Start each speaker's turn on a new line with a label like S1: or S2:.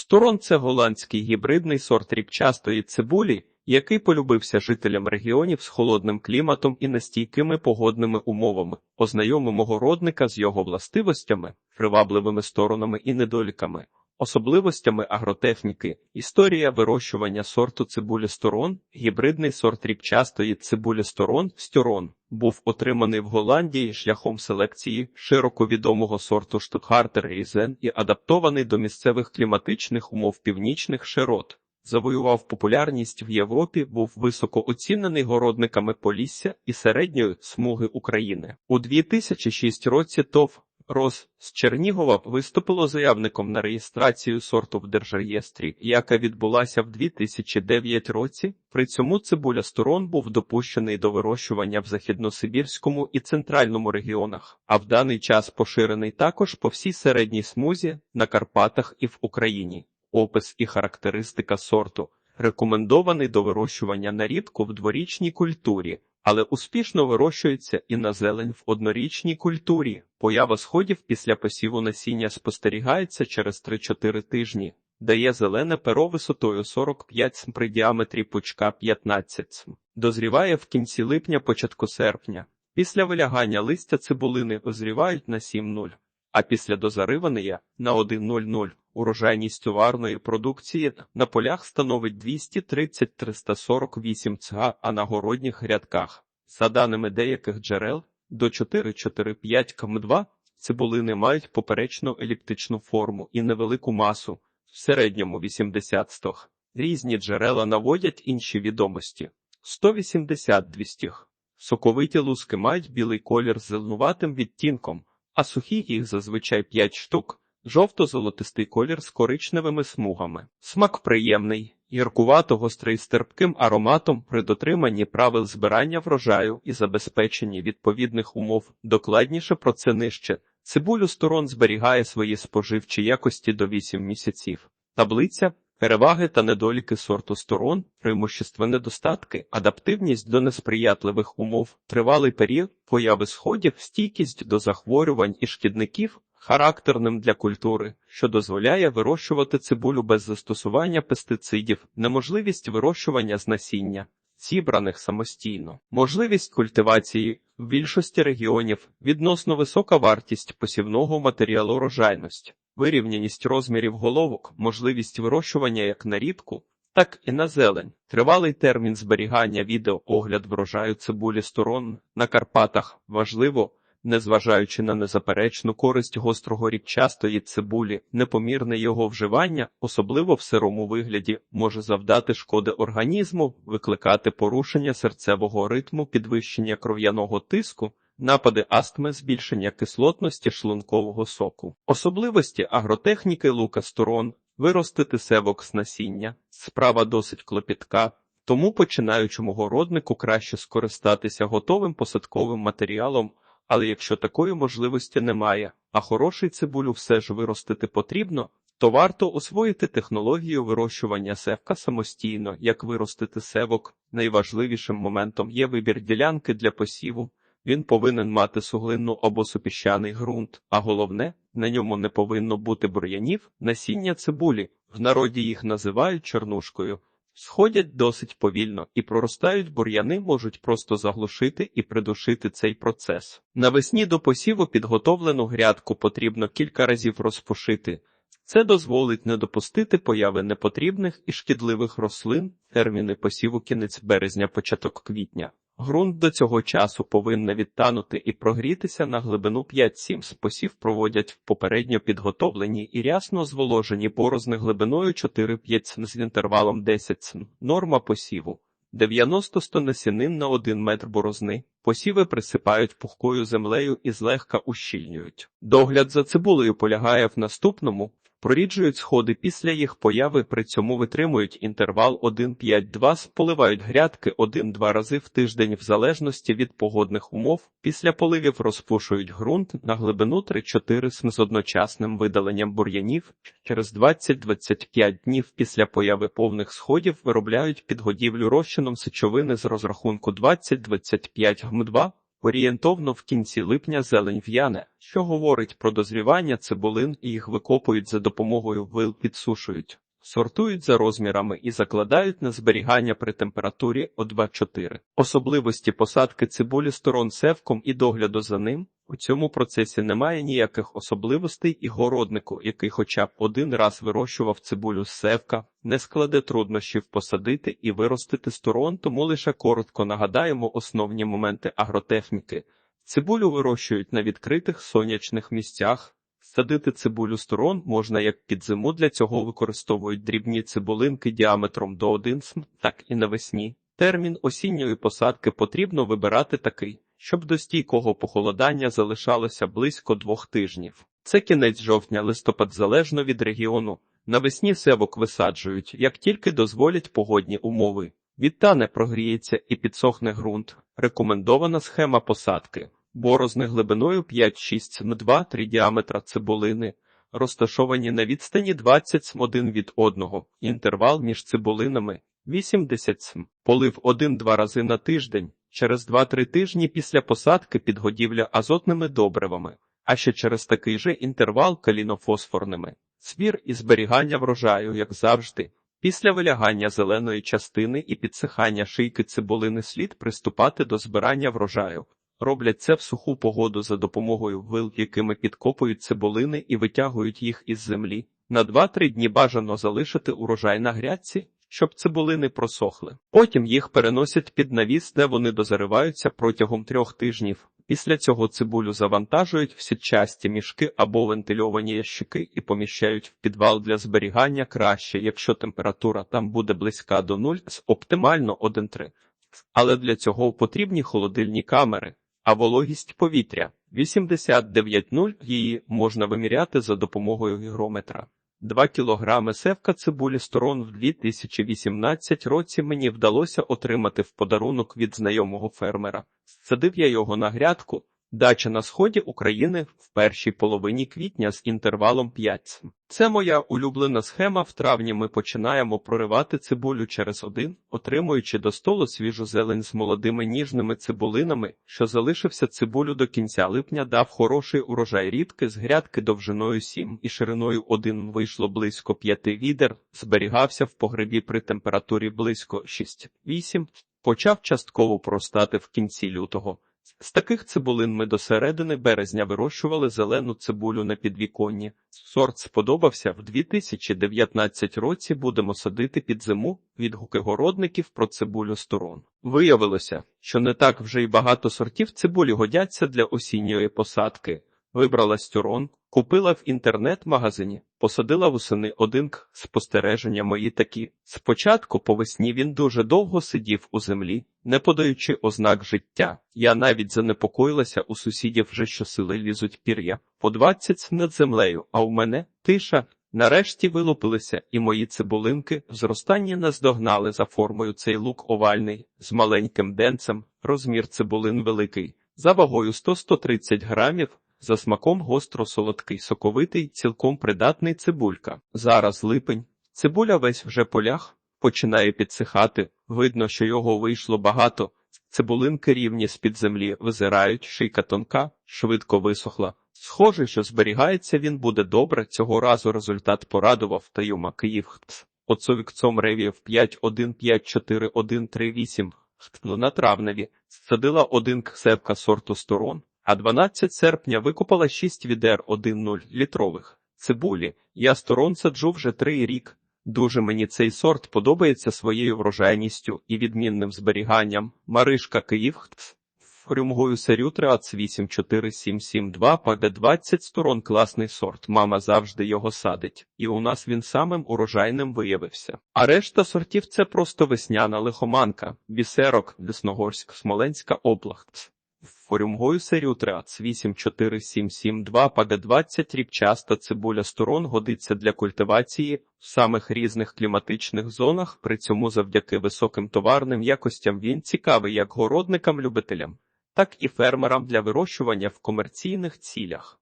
S1: Сторон це голландський гібридний сорт ріпчастої цибулі, який полюбився жителям регіонів з холодним кліматом і нестійкими погодними умовами. Ознайомимо городника з його властивостями, привабливими сторонами і недоліками. Особливостями агротехніки, історія вирощування сорту цибулі сторон, гібридний сорт ріпчастої цибулі сторон стюрон, був отриманий в Голландії шляхом селекції широко відомого сорту Штутгартер Різен і адаптований до місцевих кліматичних умов північних широт. Завоював популярність в Європі, був високо оцінений городниками Полісся і середньої смуги України. У 2006 році ТОВ Рос з Чернігова виступило заявником на реєстрацію сорту в держреєстрі, яка відбулася в 2009 році. При цьому цибуля сторон був допущений до вирощування в західносибірському і центральному регіонах, а в даний час поширений також по всій середній смузі на Карпатах і в Україні. Опис і характеристика сорту рекомендований до вирощування на рідку в дворічній культурі але успішно вирощується і на зелень в однорічній культурі. Поява сходів після посіву насіння спостерігається через 3-4 тижні, дає зелене перо висотою 45 см при діаметрі пучка 15 см. Дозріває в кінці липня, початку серпня. Після вилягання листя цибулини озрівають на 7-0, а після дозаривання на 1-0-0. Урожайність товарної продукції на полях становить 230-348 цга, а на городніх рядках, за даними деяких джерел, до 4-4-5 км2 цибулини мають поперечно еліптичну форму і невелику масу, в середньому 80 стог. Різні джерела наводять інші відомості 180-200. Соковиті луски мають білий колір з зеленуватим відтінком, а сухі їх зазвичай 5 штук. Жовто-золотистий колір з коричневими смугами. Смак приємний, гіркувато гострий з терпким ароматом при дотриманні правил збирання врожаю і забезпеченні відповідних умов. Докладніше про це нижче. Цибулю сторон зберігає свої споживчі якості до 8 місяців. Таблиця Переваги та недоліки сорту сторон, преимущества недостатки, адаптивність до несприятливих умов, тривалий період появи сходів, стійкість до захворювань і шкідників, характерним для культури, що дозволяє вирощувати цибулю без застосування пестицидів, неможливість вирощування з насіння, зібраних самостійно, можливість культивації в більшості регіонів, відносно висока вартість посівного матеріалу рожайності, вирівняність розмірів головок, можливість вирощування як на рідку, так і на зелень, тривалий термін зберігання відеоогляд врожаю цибулі сторон на Карпатах важливо незважаючи на незаперечну користь гострого ріпчастої цибулі, непомірне його вживання, особливо в сирому вигляді, може завдати шкоди організму, викликати порушення серцевого ритму, підвищення кров'яного тиску. Напади астми, збільшення кислотності шлункового соку, особливості агротехніки лука сторон, виростити севок з насіння, справа досить клопітка, тому починаючому городнику краще скористатися готовим посадковим матеріалом, але якщо такої можливості немає, а хороший цибулю все ж виростити потрібно, то варто освоїти технологію вирощування севка самостійно, як виростити севок. Найважливішим моментом є вибір ділянки для посіву. Він повинен мати суглинну або супіщаний ґрунт, а головне, на ньому не повинно бути бур'янів, насіння цибулі. В народі їх називають чорнушкою. Сходять досить повільно і проростають бур'яни можуть просто заглушити і придушити цей процес. Навесні до посіву підготовлену грядку потрібно кілька разів розпушити. Це дозволить не допустити появи непотрібних і шкідливих рослин, терміни посіву кінець березня, початок квітня. Грунт до цього часу повинен відтанути і прогрітися на глибину 5-7 спосів проводять в попередньо підготовлені і рясно зволожені борозни глибиною 4-5 см з інтервалом 10 см. Норма посіву 90-100 насінин на 1 метр борозни. Посіви присипають пухкою землею і злегка ущільнюють. Догляд за цибулею полягає в наступному проріджують сходи після їх появи, при цьому витримують інтервал 1-5-2, поливають грядки 1-2 рази в тиждень в залежності від погодних умов. Після поливів розпушують ґрунт на глибину 3-4 см з одночасним видаленням бур'янів. Через 20-25 днів після появи повних сходів виробляють підгодівлю розчином сечовини з розрахунку 20-25 гм2 Орієнтовно в кінці липня зелень в'яне, що говорить про дозрівання цибулин і їх викопують за допомогою вил підсушують, сортують за розмірами і закладають на зберігання при температурі о 2-4. Особливості посадки цибулі сторон севком і догляду за ним у цьому процесі немає ніяких особливостей і городнику, який хоча б один раз вирощував цибулю з севка, не складе труднощів посадити і виростити сторон, тому лише коротко нагадаємо основні моменти агротехніки. Цибулю вирощують на відкритих сонячних місцях. Садити цибулю сторон можна як під зиму, для цього використовують дрібні цибулинки діаметром до 1 см, так і навесні. Термін осінньої посадки потрібно вибирати такий, щоб до стійкого похолодання залишалося близько двох тижнів. Це кінець жовтня-листопад залежно від регіону. Навесні севок висаджують, як тільки дозволять погодні умови. Відтане прогріється і підсохне ґрунт. Рекомендована схема посадки. Борозни глибиною 5-6 см 2-3 діаметра цибулини, розташовані на відстані 20 см один від одного, інтервал між цибулинами 80 см. Полив 1-2 рази на тиждень, через 2-3 тижні після посадки підгодівля азотними добривами, а ще через такий же інтервал калінофосфорними. Збір і зберігання врожаю, як завжди. Після вилягання зеленої частини і підсихання шийки цибулини слід приступати до збирання врожаю. Роблять це в суху погоду за допомогою вил, якими підкопують цибулини і витягують їх із землі. На 2-3 дні бажано залишити урожай на грядці, щоб цибулини просохли. Потім їх переносять під навіс, де вони дозариваються протягом трьох тижнів. Після цього цибулю завантажують в сітчасті мішки або вентильовані ящики і поміщають в підвал для зберігання краще, якщо температура там буде близька до 0, з оптимально 1,3. Але для цього потрібні холодильні камери, а вологість повітря 89,0 її можна виміряти за допомогою гігрометра. 2 кілограми севка цибулі сторон в 2018 році мені вдалося отримати в подарунок від знайомого фермера. Садив я його на грядку, дача на сході України в першій половині квітня з інтервалом 5. Це моя улюблена схема. В травні ми починаємо проривати цибулю через один, отримуючи до столу свіжу зелень з молодими ніжними цибулинами, що залишився цибулю до кінця липня, дав хороший урожай рідки з грядки довжиною 7 і шириною 1 вийшло близько 5 відер, зберігався в погребі при температурі близько 6-8, почав частково простати в кінці лютого. З таких цибулин ми до середини березня вирощували зелену цибулю на підвіконні. Сорт сподобався в 2019 році. Будемо садити під зиму відгуки городників про цибулю сторон. Виявилося, що не так вже й багато сортів цибулі годяться для осінньої посадки. Вибрала стюрон, купила в інтернет-магазині, посадила восени один к спостереження мої такі. Спочатку по весні він дуже довго сидів у землі, не подаючи ознак життя. Я навіть занепокоїлася у сусідів вже щосили лізуть пір'я. По двадцять над землею, а у мене тиша. Нарешті вилупилися, і мої цибулинки в зростанні наздогнали за формою цей лук овальний, з маленьким денцем, розмір цибулин великий, за вагою 100-130 грамів, за смаком гостро-солодкий, соковитий, цілком придатний цибулька. Зараз липень, цибуля весь вже полях, починає підсихати, видно, що його вийшло багато. Цибулинки рівні з-під землі визирають, шийка тонка, швидко висохла. Схоже, що зберігається він буде добре. Цього разу результат порадував та Таюма Київ. Оцовікцом ревів 5154138 на травневі. Садила один ксепка сорту сторон, а 12 серпня викопала 6 відер 1,0 літрових цибулі. Я сторон саджу вже три рік. Дуже мені цей сорт подобається своєю врожайністю і відмінним зберіганням. Маришка Київ Рюмгою серю Трац 84772 паде 20 сторон класний сорт. Мама завжди його садить, і у нас він самим урожайним виявився. А решта сортів це просто весняна лихоманка, бісерок, Десногорськ, Смоленська область. Форюмгою серію Трац 84772 паде 20 ріпчаста цибуля сторон годиться для культивації в самих різних кліматичних зонах, при цьому завдяки високим товарним якостям він цікавий як городникам-любителям, так і фермерам для вирощування в комерційних цілях.